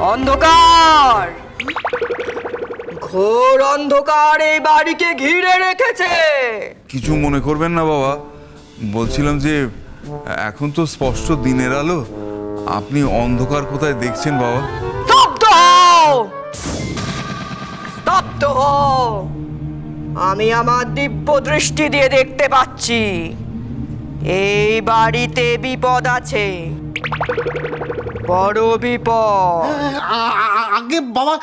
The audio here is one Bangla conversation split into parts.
অন্ধকার। ঘোর অন্ধকার এই বাড়িকে ঘিরে রেখেছে। কিছু মনে করবেন না বাবা। বলছিলাম যে এখন তো স্পষ্ট দিনের আলো। আপনি অন্ধকার কোথায় দেখছেন বাবা? স্তব্ধ হও! স্তব্ধ হও! আমি আমার দিব্য দৃষ্টি দিয়ে দেখতে পাচ্ছি। এই বাড়িতে বিপদ আছে। বড় বিপদ। আগে বাবা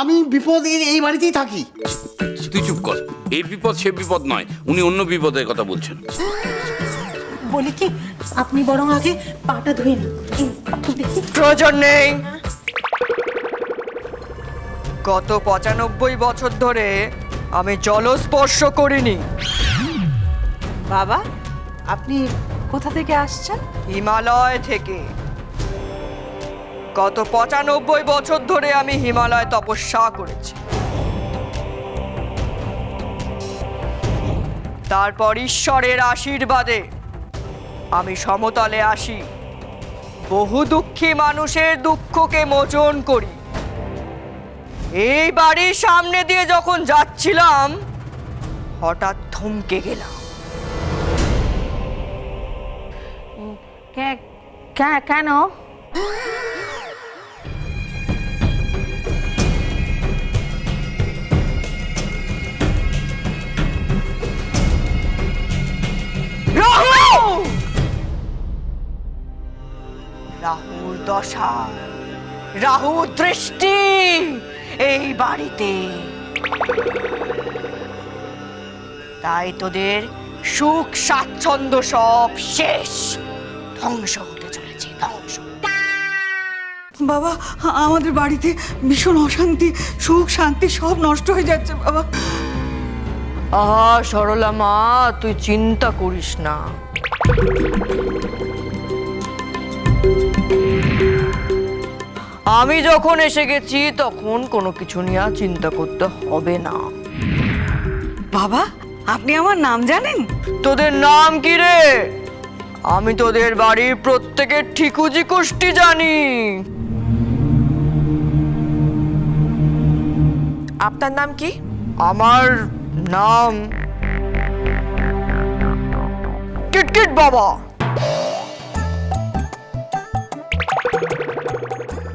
আমি বিপদ এই- বাড়িতেই থাকি। তুই চুপ কর। এই বিপদ সে বিপদ নয় উনি অন্য বিপদের কথা বলছেন। বলি কি আপনি বরং আগে পাটা ধুয়ে নিন। প্রয়োজন নেই। গত পঁচানব্বই বছর ধরে আমি জলস্পর্শ করিনি। বাবা আপনি কোথা থেকে আসছেন? হিমালয় থেকে। গত পঁচানব্বই বছর ধরে আমি হিমালয় তপস্যা করেছি। তারপর ঈশ্বরের আশীর্বাদে আমি সমতলে আসি। বহু দুঃখী মানুষের দুঃখকে মোচন করি। এই বাড়ির সামনে দিয়ে যখন যাচ্ছিলাম, হঠাৎ থমকে গেলাম। কেন? দশা। রাহু দৃষ্টি এই বাড়িতে। তাই তোদের সুখ স্বাচ্ছন্দ্য সব শেষ। ধ্বংস হতে চলেছে ধ্বংস। বাবা আমাদের বাড়িতে ভীষণ অশান্তি সুখ শান্তি সব নষ্ট হয়ে যাচ্ছে বাবা। আহা সরলা মা তুই চিন্তা করিস না। আমি যখন এসে গেছি তখন কোনো কিছু নিয়ে আর চিন্তা করতে হবে না। বাবা আপনি আমার নাম জানেন? তোদের নাম কি রে? আমি তোদের বাড়ির প্রত্যেকের ঠিকুজি কুষ্টি জানি। আপনার নাম কি? আমার নাম কিটকিট বাবা।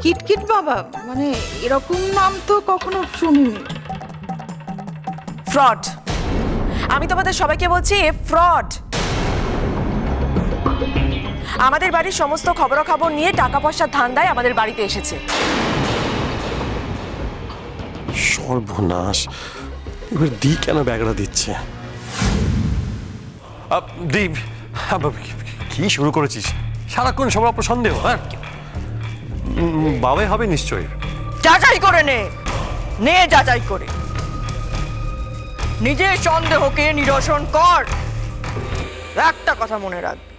কিটকিট বাবা মানে এরকম নাম তো কখনো শুনিনি। ফ্রড। আমি তোমাদের সবাইকে বলছি এ ফ্রড। আমাদের বাড়ির সমস্ত খবরাখবর নিয়ে টাকা পয়সার ধান্দায় আমাদের বাড়িতে এসেছে। সর্বনাশ। এবার দি কেন ব্যাগড়া দিচ্ছে? দীপ আপ, কি শুরু করেছিস? সারাক্ষণ সবার উপর সন্দেহ হ্যাঁ? বাবাই হবে নিশ্চয়ই। যাচাই করে নে। নে যাচাই করে। নিজের সন্দেহকে নিরসন কর। একটা কথা মনে রাখবি।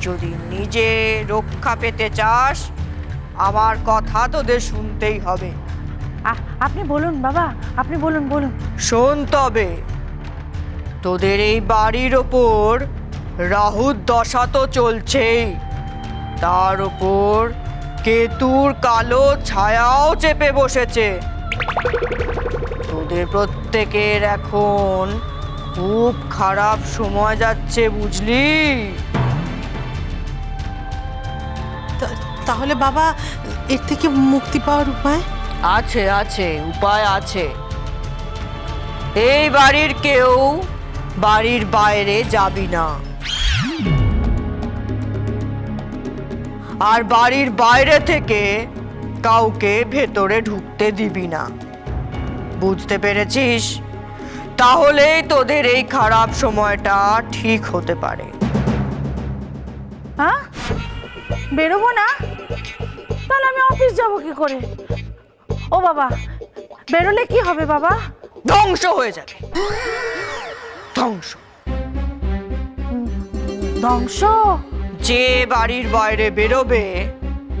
যদি নিজে রক্ষা পেতে চাস আমার কথা তোদের শুনতেই হবে। আপনি বলুন বাবা আপনি বলুন বলুন। শোন তবে তোদের এই বাড়ির ওপর রাহুর দশা তো চলছেই। তার ওপর কেতুর কালো ছায়াও চেপে বসেছে। তোদের প্রত্যেকের এখন খুব খারাপ সময় যাচ্ছে বুঝলি? তাহলে বাবা এর থেকে মুক্তি পাওয়ার উপায়? আছে আছে উপায় আছে। এই বাড়ির কেউ বাড়ির বাইরে যাবি না। আর বাড়ির বাইরে থেকে কাউকে ভেতরে ঢুকতে দিবি না। বুঝতে পেরেছিস? তাহলেই তোদের এই খারাপ সময়টা ঠিক হতে পারে। হ্যাঁ বেরোবো না? তাহলে আমি অফিস যাব কি করে? ও বাবা বেরোলে কি হবে বাবা? ধ্বংস হয়ে যাবে। ধ্বংস। ধ্বংস? যে বাড়ির বাইরে বেরোবে,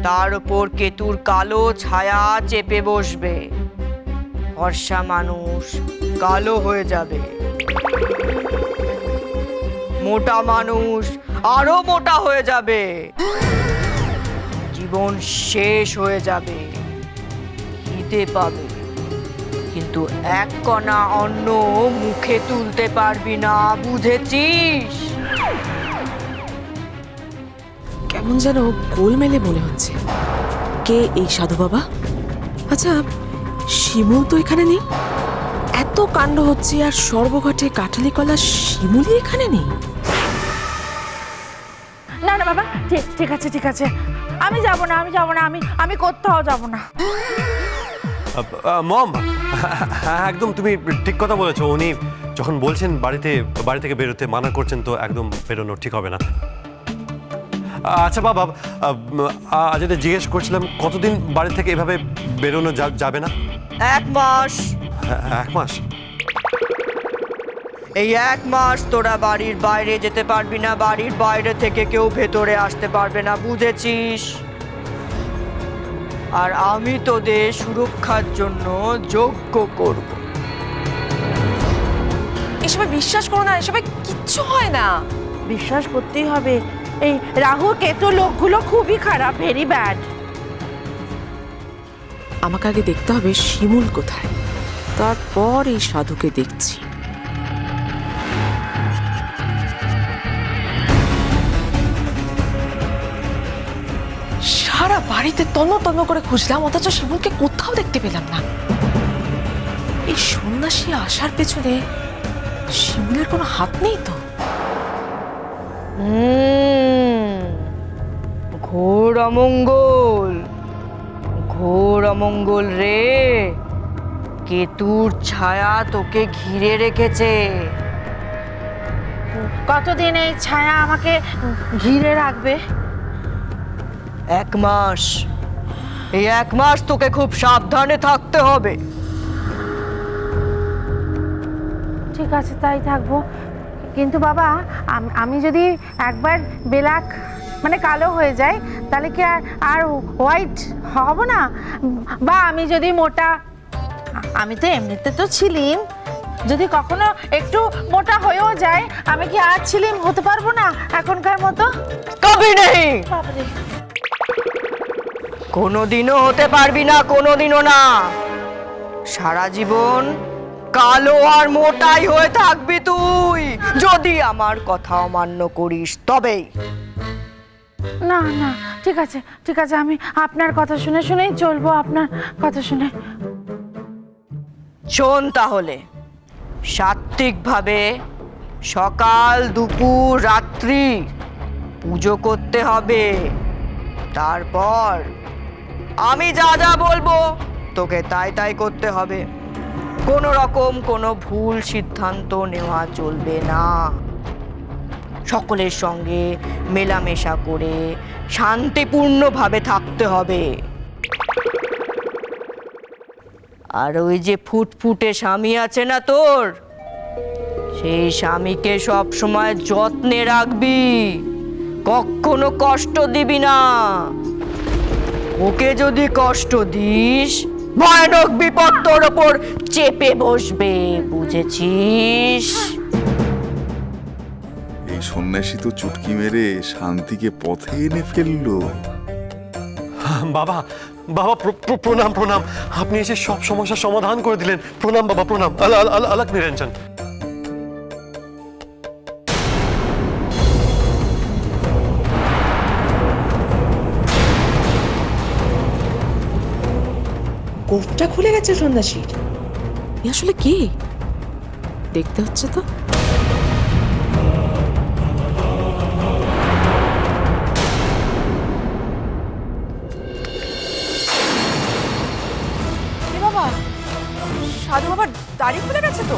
তার উপর কেতুর কালো ছায়া চেপে বসবে। ফর্সা মানুষ কালো হয়ে যাবে। মোটা মানুষ আরও মোটা হয়ে যাবে। জীবন শেষ হয়ে যাবে। খিদে পাবে। কিন্তু এক কণা অন্ন মুখে তুলতে পারবি না, বুঝেছিস? কেমন যেন গোলমেলে মনে হচ্ছে। কে এই সাধু বাবা? আচ্ছা শিমুল তো এখানে নেই? এত কাণ্ড হচ্ছে আর সর্বঘটে কাঠালি কলা শিমুলই এখানে নেই। না না বাবা ঠিক ঠিক আছে ঠিক আছে। আমি যাব না আমি যাব না আমি আমি কোথাও যাব না। মম হ্যাঁ একদম তুমি ঠিক কথা বলেছ। উনি যখন বলছেন বাড়িতে বাড়ি থেকে বেরোতে মানা করছেন তো একদম বেরোনো ঠিক হবে না। আচ্ছা বাবা আহ, যেটা জিজ্ঞেস করছিলাম কতদিন বাড়ি থেকে এভাবে বেরোনো যা- যাবে না? এক মাস। হ্যাঁ, এক মাস? এই এক মাস তোরা বাড়ির বাইরে যেতে পারবি না বাড়ির বাইরে থেকে কেউ ভেতরে আসতে পারবে না বুঝেছিস? আর আমি তোদের সুরক্ষার জন্য যোগ্য করব। এসবে বিশ্বাস করো না এসবে কিচ্ছু হয় না। বিশ্বাস করতেই হবে। এই রাহু কেতু লোকগুলো খুবই খারাপ ভেরি ব্যাড আমাকে আগে দেখতে হবে শিমুল কোথায়। তারপর এই সাধুকে দেখছি। সারা বাড়িতে তন্ন তন্ন করে খুঁজলাম অথচ শিমুলকে কোথাও দেখতে পেলাম না। এই সন্ন্যাসী আসার পেছনে শিমুলের কোনো হাত নেই তো? হুম, ঘোর অমঙ্গল ঘোর অমঙ্গল রে। কেতুর ছায়া তোকে ঘিরে রেখেছে। কতদিন এই ছায়া আমাকে ঘিরে রাখবে? এক মাস। এই এক মাস তোকে খুব সাবধানে থাকতে হবে। ঠিক আছে তাই থাকব। কিন্তু বাবা আমি যদি একবার বেলাক মানে কালো হয়ে যাই তাহলে কি আর আর হোয়াইট হব না? বা আমি যদি মোটা আমি তো এমনিতে তো ছিলিম যদি কখনো একটু মোটা হয়েও যায় আমি কি আর ছিলিম হতে পারব না এখনকার মতো? কবি নেই। কোনোদিনও হতে পারবি না কোনোদিনও না। সারা জীবন কালো আর মোটাই হয়ে থাকবি তুই যদি আমার কথা অমান্য করিস তবেই। না না, ঠিক আছে ঠিক আছে, আমি আপনার কথা শুনে শুনেই চলবো, আপনার কথা শুনে। শোন তাহলে, সাত্ত্বিকভাবে সকাল, দুপুর, রাত্রি পুজো করতে হবে। তারপর আমি যা যা বলব তোকে তাই তাই করতে হবে। কোনো রকম কোনো ভুল সিদ্ধান্ত নেওয়া চলবে না। সকলের সঙ্গে মেলামেশা করে শান্তিপূর্ণভাবে থাকতে হবে। আর ওই যে ফুটফুটে স্বামী আছে না তোর? সেই স্বামীকে সব সময় যত্নে রাখবি। কখনো কষ্ট দিবি না। ওকে যদি কষ্ট দিস, ভয়ানক বিপদ তোর ওপর চেপে বসবে, বুঝেছিস? সন্ন্যাসী তো চুটকি মেরে শান্তিকে পথে এনে ফেলল। বাবা বাবা প্র- প্র- প্রণাম প্রণাম। আপনি এসে সব সমস্যার সমাধান করে দিলেন। প্রণাম বাবা প্রণাম। আল আল আল আলাক নিরঞ্জন। কোফটা খুলে গেছে সন্ন্যাসীর। এ আসলে কি? দেখতে হচ্ছে তো। সাধু বাবার দাড়ি খুলে গেছে তো?